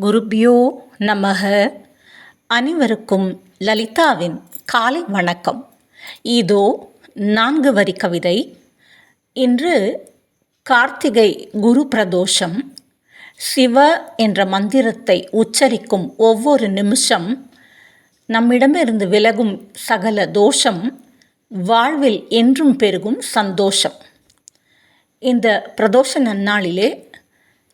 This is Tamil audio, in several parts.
குருபியோ நமக. அனைவருக்கும் லலிதாவின் காலை வணக்கம். இதோ நான்கு வரி கவிதை. இன்று கார்த்திகை குரு பிரதோஷம். சிவ என்ற மந்திரத்தை உச்சரிக்கும் ஒவ்வொரு நிமிஷம் நம்மிடமிருந்து விலகும் சகல தோஷம் வாழ்வில் என்றும் பெருகும் சந்தோஷம். இந்த பிரதோஷ நன்னாளிலே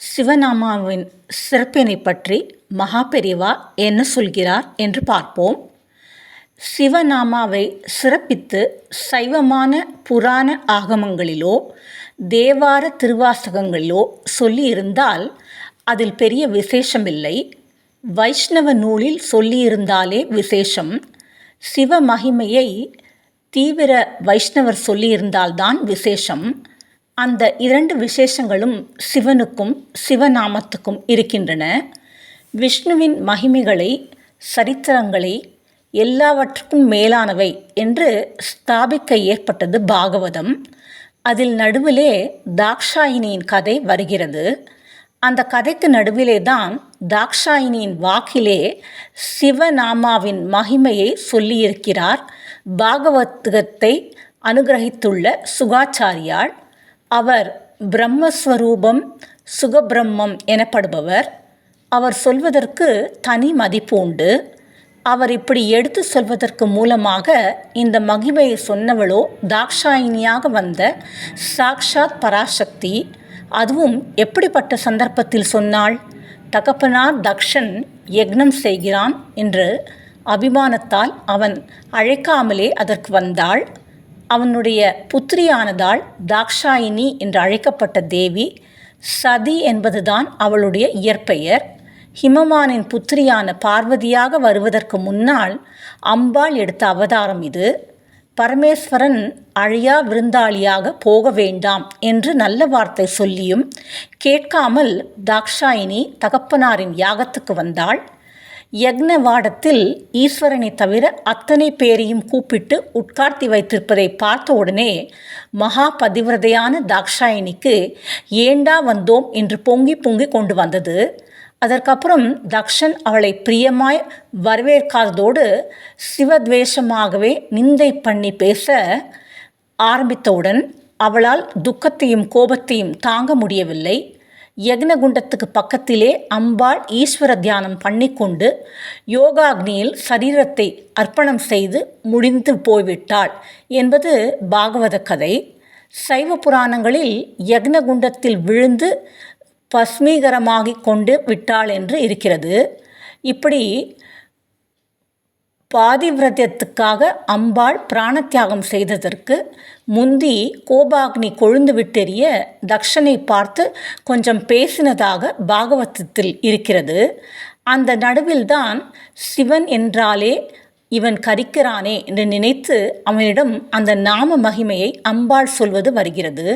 சிவநாமாவின் சிறப்பினை பற்றி மகாபெரிவா என்ன சொல்கிறார் என்று பார்ப்போம். சிவநாமாவை சிறப்பித்து சைவமான புராண ஆகமங்களிலோ தேவார திருவாசகங்களிலோ சொல்லியிருந்தால் அதில் பெரிய விசேஷமில்லை. வைஷ்ணவ நூலில் சொல்லியிருந்தாலே விசேஷம். சிவ மகிமையை தீவிர வைஷ்ணவர் சொல்லியிருந்தால்தான் விசேஷம். அந்த இரண்டு விசேஷங்களும் சிவனுக்கும் சிவநாமத்துக்கும் இருக்கின்றன. விஷ்ணுவின் மகிமைகளை சரித்திரங்களை எல்லாவற்றுக்கும் மேலானவை என்று ஸ்தாபிக்க ஏற்பட்டது பாகவதம். அதில் நடுவிலே தாக்ஷாயினியின் கதை வருகிறது. அந்த கதைக்கு நடுவிலே தான் தாக்ஷாயினியின் வாக்கிலே சிவநாமாவின் மகிமையை சொல்லியிருக்கிறார் பாகவதத்தை அனுகிரகித்துள்ள சுகாச்சாரியாள் அவர் பிரம்மஸ்வரூபம் சுகபிரம்மம் எனப்படுபவர். அவர் சொல்வதற்கு தனி மதிப்பு உண்டு. அவர் இப்படி எடுத்து சொல்வதற்கு மூலமாக இந்த மகிமையை சொன்னவளோ தாக்ஷாயினியாக வந்த சாக்ஷாத் பராசக்தி. அதுவும் எப்படிப்பட்ட சந்தர்ப்பத்தில் சொன்னாள்? தகப்பனார் தக்ஷன் யக்னம் செய்கிறான் என்று அபிமானத்தால் அவன் அழைக்காமலே அதற்கு வந்தாள். அவனுடைய புத்திரியானதால் தாக்ஷாயினி என்று அழைக்கப்பட்ட தேவி சதி என்பதுதான் அவளுடைய இயற்பெயர். ஹிமவானின் புத்திரியான பார்வதியாக வருவதற்கு முன்னால் அம்பாள் எடுத்த அவதாரம் இது. பரமேஸ்வரன் அழியா விருந்தாளியாக போக வேண்டாம் என்று நல்ல வார்த்தை சொல்லியும் கேட்காமல் தாக்ஷாயினி தகப்பனாரின் யாகத்துக்கு வந்தாள். யக்னவாடத்தில் ஈஸ்வரனை தவிர அத்தனை பேரையும் கூப்பிட்டு உட்கார்த்தி வைத்திருப்பதை பார்த்த உடனே மகா பதிவிரதையான தாக்ஷாயினிக்கு ஏண்டா வந்தோம்? என்று பொங்கி பொங்கி கொண்டு வந்தது. அதற்கப்புறம் தக்ஷன் அவளை பிரியமாய் வரவேற்காததோடு சிவத்வேஷமாகவே நிந்தை பண்ணி பேச ஆரம்பித்தவுடன் அவளால் துக்கத்தையும் கோபத்தையும் தாங்க முடியவில்லை. யக்னகுண்டத்துக்கு பக்கத்திலே அம்பாள் ஈஸ்வர தியானம் பண்ணிக்கொண்டு யோகாக்னியில் சரீரத்தை அர்ப்பணம் செய்து முடிந்து போய்விட்டாள் என்பது பாகவத கதை. சைவ புராணங்களில் யக்னகுண்டத்தில் விழுந்து பஸ்மீகரமாகிக் கொண்டு விட்டாள் என்று இருக்கிறது. இப்படி பாதிவிரதத்துக்காக அம்பாள் பிராணத்தியாகம் செய்ததற்கு முந்தி கோபாக்னி கொழுந்து விட்டெறிய தக்ஷனை பார்த்து கொஞ்சம் பேசினதாக பாகவதத்தில் இருக்கிறது. அந்த நடுவில்தான் சிவன் என்றாலே இவன் கரிக்கிறானே என்று நினைத்து அவனிடம் அந்த நாம மகிமையை அம்பாள் சொல்வது வருகிறது.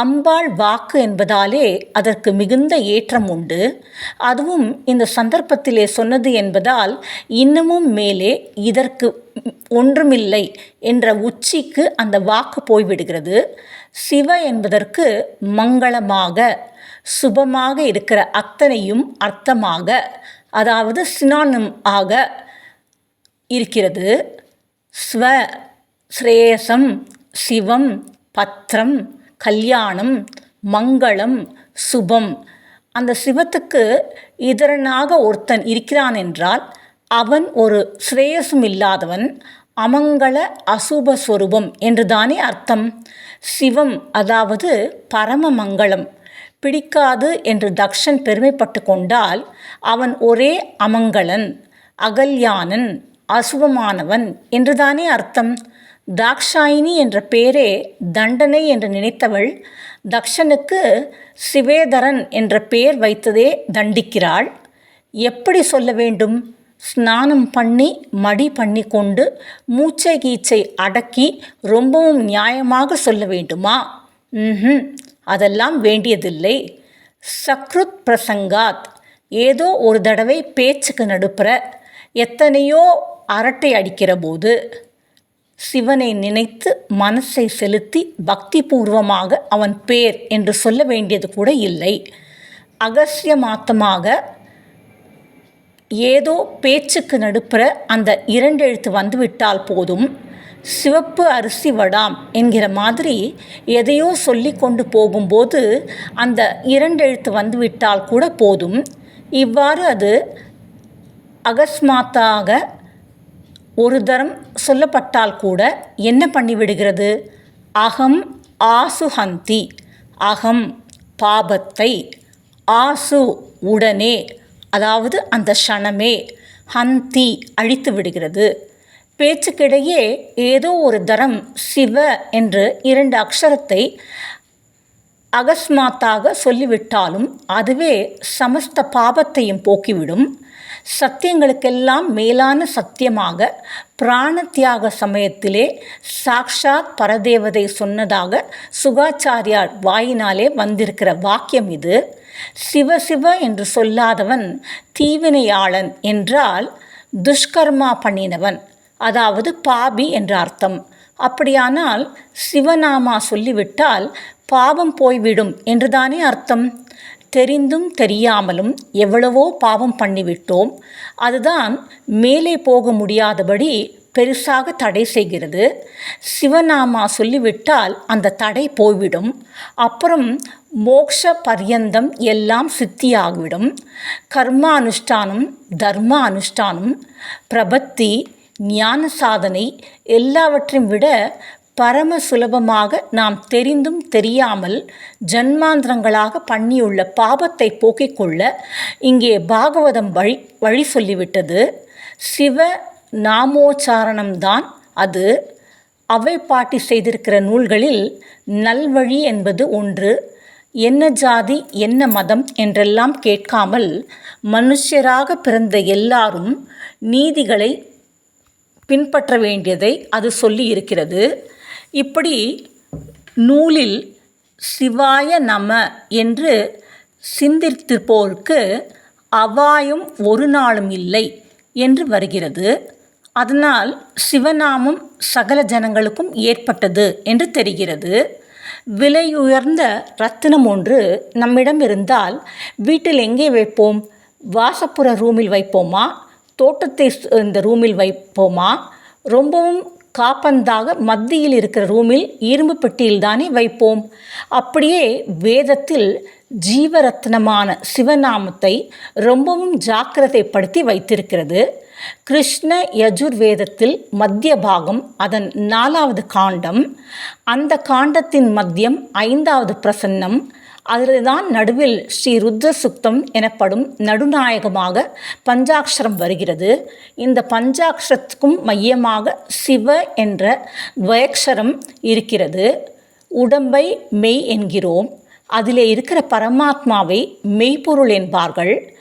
அம்பாள் வாக்கு என்பதாலே அதற்கு மிகுந்த ஏற்றம் உண்டு. அதுவும் இந்த சந்தர்ப்பத்திலே சொன்னது என்பதால் இன்னமும் மேலே இதற்கு ஒன்றுமில்லை என்ற உச்சிக்கு அந்த வாக்கு போய்விடுகிறது. சிவ என்பதற்கு மங்களமாக சுபமாக இருக்கிற அத்தனையும் அர்த்தமாக அதாவது சினானம் ஆக இருக்கிறது. ஸ்வ ஸ்ரேயசம் சிவம் பத்திரம் கல்யாணம் மங்களம் சுபம். அந்த சிவத்துக்கு இதரனாக ஒருத்தன் இருக்கிறான் என்றால் அவன் ஒரு ஸ்ரேயசும் இல்லாதவன் அமங்கள அசுபஸ்வரூபம் என்றுதானே அர்த்தம். சிவம் அதாவது பரம மங்களம். பிடிக்காது என்று தக்ஷன் பெருமைப்பட்டு கொண்டால் அவன் ஒரே அமங்களன் அகல்யானன் அசுபமானவன் என்றுதானே அர்த்தம்? தாக்ஷாயினி என்ற பேரே தண்டனை என்று நினைத்தவள் தக்ஷனுக்கு சிவேதரன் என்ற பெயர் வைத்ததே தண்டிக்கிறாள். எப்படி சொல்ல வேண்டும்? ஸ்நானம் பண்ணி மடி பண்ணி கொண்டு மூச்சை கீச்சை அடக்கி ரொம்பவும் நியாயமாக சொல்ல வேண்டுமா? ம் அதெல்லாம் வேண்டியதில்லை. சக்ருத் பிரசங்காத் ஏதோ ஒரு தடவை பேச்சுக்கு நடுப்புற எத்தனையோ அரட்டை அடிக்கிற போது சிவனை நினைத்து மனசை செலுத்தி பக்தி பூர்வமாக அவன் பேர் என்று சொல்ல வேண்டியது கூட இல்லை. அகசிய மாத்தமாக ஏதோ பேச்சுக்கு நடுப்புற அந்த இரண்டெழுத்து வந்துவிட்டால் போதும். சிவப்பு அரிசி வடாம் என்கிற மாதிரி எதையோ சொல்லி கொண்டு போகும்போது அந்த இரண்டெழுத்து வந்துவிட்டால் கூட போதும். இவ்வாறு அது அகஸ்மாத்தாக ஒரு தரம் சொல்லப்பட்டால் கூட என்ன பண்ணிவிடுகிறது? அகம் ஆசுஹந்தி அகம் பாபத்தை ஆசு உடனே அதாவது அந்த க்ஷணமே ஹந்தி அழித்து விடுகிறது. பேச்சுக்கிடையே ஏதோ ஒரு தரம் சிவ என்று இரண்டு அக்ஷரத்தை அகஸ்மாத்தாக சொல்லிவிட்டாலும் அதுவே சமஸ்த பாபத்தையும் போக்கிவிடும். சத்தியங்களுக்கெல்லாம் மேலான சத்தியமாக பிராண தியாக சமயத்திலே சாக்ஷாத் பரதேவதை சொன்னதாக சுகாச்சாரியார் வாயினாலே வந்திருக்கிற வாக்கியம் இது. சிவ சிவ என்று சொல்லாதவன் தீவினையாளன் என்றால் துஷ்கர்மா பண்ணினவன் அதாவது பாபி என்ற அர்த்தம். அப்படியானால் சிவநாமா சொல்லிவிட்டால் பாவம் போய்விடும் என்றுதானே அர்த்தம்? தெரிந்தும் தெரியாமலும் எவ்வளவோ பாவம் பண்ணிவிட்டோம். அதுதான் மேலே போக முடியாதபடி பெருசாக தடை செய்கிறது. சிவநாமா சொல்லிவிட்டால் அந்த தடை போய்விடும். அப்புறம் மோக்ஷ பர்யந்தம் எல்லாம் சித்தியாகிவிடும். கர்மா அனுஷ்டானம் தர்ம அனுஷ்டானம் பிரபத்தி ஞான சாதனை எல்லாவற்றையும் விட பரம சுலபமாக நாம் தெரிந்தும் தெரியாமல் ஜன்மாந்திரங்களாக பண்ணியுள்ள பாபத்தை போக்கிக் கொள்ள இங்கே பாகவதம் வழி வழி சொல்லிவிட்டது. சிவ நாமோச்சாரணம்தான் அது. அவை பாட்டி செய்திருக்கிற நூல்களில் நல்வழி என்பது ஒன்று. என்ன ஜாதி என்ன மதம் என்றெல்லாம் கேட்காமல் மனுஷராக பிறந்த எல்லாரும் நீதிகளை பின்பற்ற வேண்டியதை அது சொல்லி இருக்கிறது இப்படி நூலில் சிவாய நம என்று சிந்தித்திருப்போருக்கு அவாயும் ஒரு நாளும் இல்லை என்று வருகிறது. அதனால் சிவநாமம் சகல ஜனங்களுக்கும் ஏற்பட்டது என்று தெரிகிறது. விலையுயர்ந்த ரத்தினம் ஒன்று நம்மிடம் இருந்தால் வீட்டில் எங்கே வைப்போம்? வாசப்புற ரூமில் வைப்போமா? தோட்டத்தை இந்த ரூமில் வைப்போமா? ரொம்பவும் காப்பந்தாக மத்தியில் இருக்கிற ரூமில் இரும்பு பெட்டியில் தானே வைப்போம். அப்படியே வேதத்தில் ஜீவரத்னமான சிவநாமத்தை ரொம்பவும் ஜாக்கிரதைப்படுத்தி வைத்திருக்கிறது. கிருஷ்ண யஜுர்வேதத்தில் மத்திய பாகம் அதன் நாலாவது காண்டம். அந்த காண்டத்தின் மத்தியம் ஐந்தாவது பிரசன்னம். அதில்தான் நடுவில் ஸ்ரீ ருத்ர சுக்தம் எனப்படும் நடுநாயகமாக பஞ்சாட்சரம் வருகிறது. இந்த பஞ்சாட்சரத்துக்கும் மையமாக சிவ என்ற துவயக்ஷரம் இருக்கிறது. உடம்பை மெய் என்கிறோம். அதிலே இருக்கிற பரமாத்மாவை மெய்ப்பொருள் என்பார்கள்.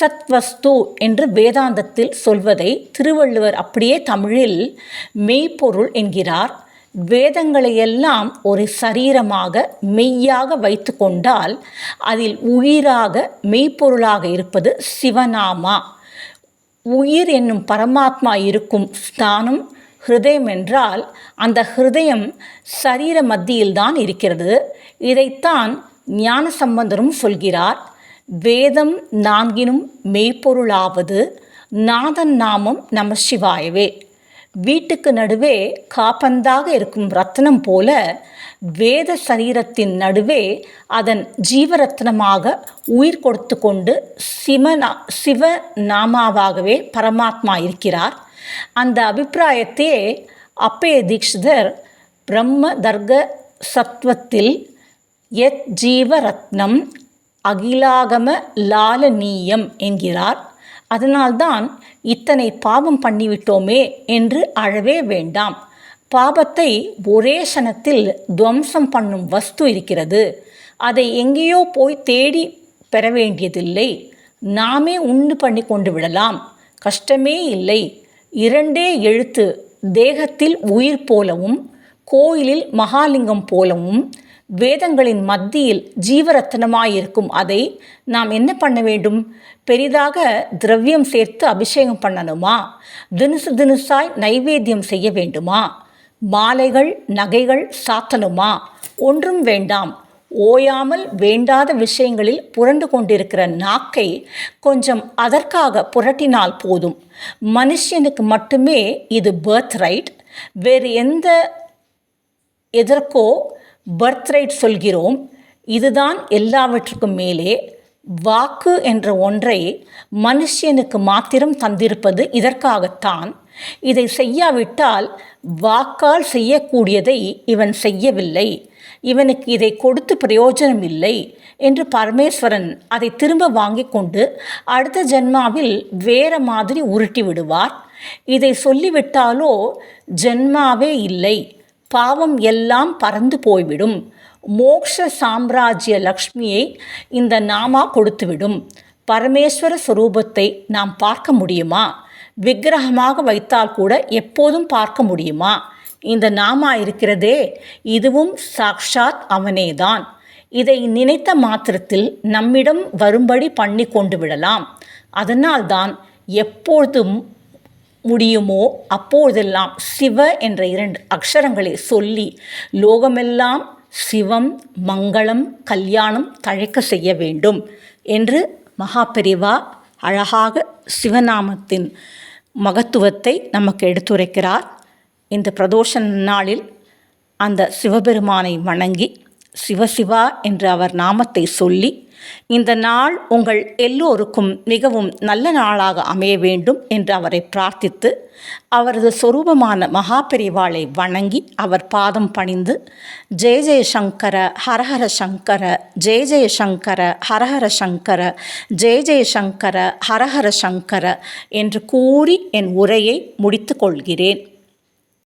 சத்வஸ்து என்று வேதாந்தத்தில் சொல்வதை திருவள்ளுவர் அப்படியே தமிழில் மெய்ப்பொருள் என்கிறார். வேதங்களை எல்லாம் ஒரு சரீரமாக மெய்யாக வைத்து கொண்டால் அதில் உயிராக மெய்ப்பொருளாக இருப்பது சிவநாமா. உயிர் என்னும் பரமாத்மா இருக்கும் ஸ்தானம் ஹிருதயம் என்றால் அந்த ஹிருதயம் சரீர மத்தியில்தான் இருக்கிறது. இதைத்தான் ஞான சம்பந்தரும் சொல்கிறார். வேதம் நான்கினும் மெய்ப்பொருளாவது நாதன் நாமம் நம சிவாயவே. வீட்டுக்கு நடுவே காப்பந்தாக இருக்கும் ரத்னம் போல வேத சரீரத்தின் நடுவே அதன் ஜீவரத்னமாக உயிர் கொடுத்து கொண்டு சிவனா சிவ நாமாவாகவே பரமாத்மா இருக்கிறார். அந்த அபிப்பிராயத்தையே அப்பய தீக்ஷிதர் பிரம்ம தர்க்க சத்வத்தில் எத் ஜீவரத்னம் அகிலாகம லாலனீயம் என்கிறார். அதனால்தான் இத்தனை பாவம் பண்ணிவிட்டோமே என்று அழவே வேண்டாம். பாபத்தை ஒரே சனத்தில் துவம்சம் பண்ணும் வஸ்து இருக்கிறது. அதை எங்கேயோ போய் தேடி பெற வேண்டியதில்லை. நாமே உண்டு பண்ணி கொண்டு விடலாம். கஷ்டமே இல்லை. இரண்டே எழுத்து தேகத்தில் உயிர் போலவும் கோயிலில் மகாலிங்கம் போலவும் வேதங்களின் மத்தியில் ஜீவரத்தனமாயிருக்கும். அதை நாம் என்ன பண்ண வேண்டும்? பெரிதாக திரவியம் சேர்த்து அபிஷேகம் பண்ணணுமா? தினுசு தினுசாய் நைவேத்தியம் செய்ய வேண்டுமா? மாலைகள் நகைகள் சாத்தணுமா? ஒன்றும் வேண்டாம். ஓயாமல் வேண்டாத விஷயங்களில் புரண்டு கொண்டிருக்கிற நாக்கை கொஞ்சம் அதற்காக புரட்டினால் போதும். மனுஷனுக்கு மட்டுமே இது பர்த் ரைட் வேறு எந்த எதற்கோ பர்த் ரைட் சொல்கிறோம். இதுதான் எல்லாவற்றுக்கும் மேலே வாக்கு என்ற ஒன்றை மனுஷனுக்கு மாத்திரம் தந்திருப்பது இதற்காகத்தான். இதை செய்யாவிட்டால் வாக்கால் செய்யக்கூடியதை இவன் செய்யவில்லை. இவனுக்கு இதை கொடுத்து பிரயோஜனம் இல்லை என்று பரமேஸ்வரன் அதை திரும்ப வாங்கி கொண்டு அடுத்த ஜென்மாவில் வேற மாதிரி உருட்டி விடுவார். இதை சொல்லிவிட்டாலோ ஜென்மாவே இல்லை. பாவம் எல்லாம் பறந்து போய்விடும். மோக்ஷ சாம்ராஜ்ய லக்ஷ்மியை இந்த நாமா கொடுத்துவிடும். பரமேஸ்வர ஸ்வரூபத்தை நாம் பார்க்க முடியுமா? விக்கிரகமாக வைத்தால் கூட எப்போதும் பார்க்க முடியுமா? இந்த நாமா இருக்கிறதே இதுவும் சாக்ஷாத் அவனேதான். இதை நினைத்த மாத்திரத்தில் நம்மிடம் வரும்படி பண்ணி கொண்டு விடலாம். அதனால்தான் எப்பொழுதும் முடியுமோ? அப்போதெல்லாம் சிவ என்ற இரண்டு அக்ஷரங்களை சொல்லி லோகமெல்லாம் சிவம் மங்களம் கல்யாணம் தழைக்க செய்ய வேண்டும் என்று மகாபெரிவா அழகாக சிவநாமத்தின் மகத்துவத்தை நமக்கு எடுத்துரைக்கிறார். இந்த பிரதோஷ நாளில் அந்த சிவபெருமானை வணங்கி சிவசிவா என்று அவர் நாமத்தை சொல்லி இந்த நாள் உங்கள் எல்லோருக்கும் மிகவும் நல்ல நாளாக அமைய வேண்டும் என்று அவரை பிரார்த்தித்து அவரது சொரூபமான மகாபெரிவாளை வணங்கி அவர் பாதம் பணிந்து ஜெய ஜெய சங்கர ஹரஹர சங்கர ஜெய ஜெய சங்கர ஹரஹர சங்கர ஜெய ஜெயசங்கர ஹரஹர சங்கர என்று கூறி என் உரையை முடித்து கொள்கிறேன்.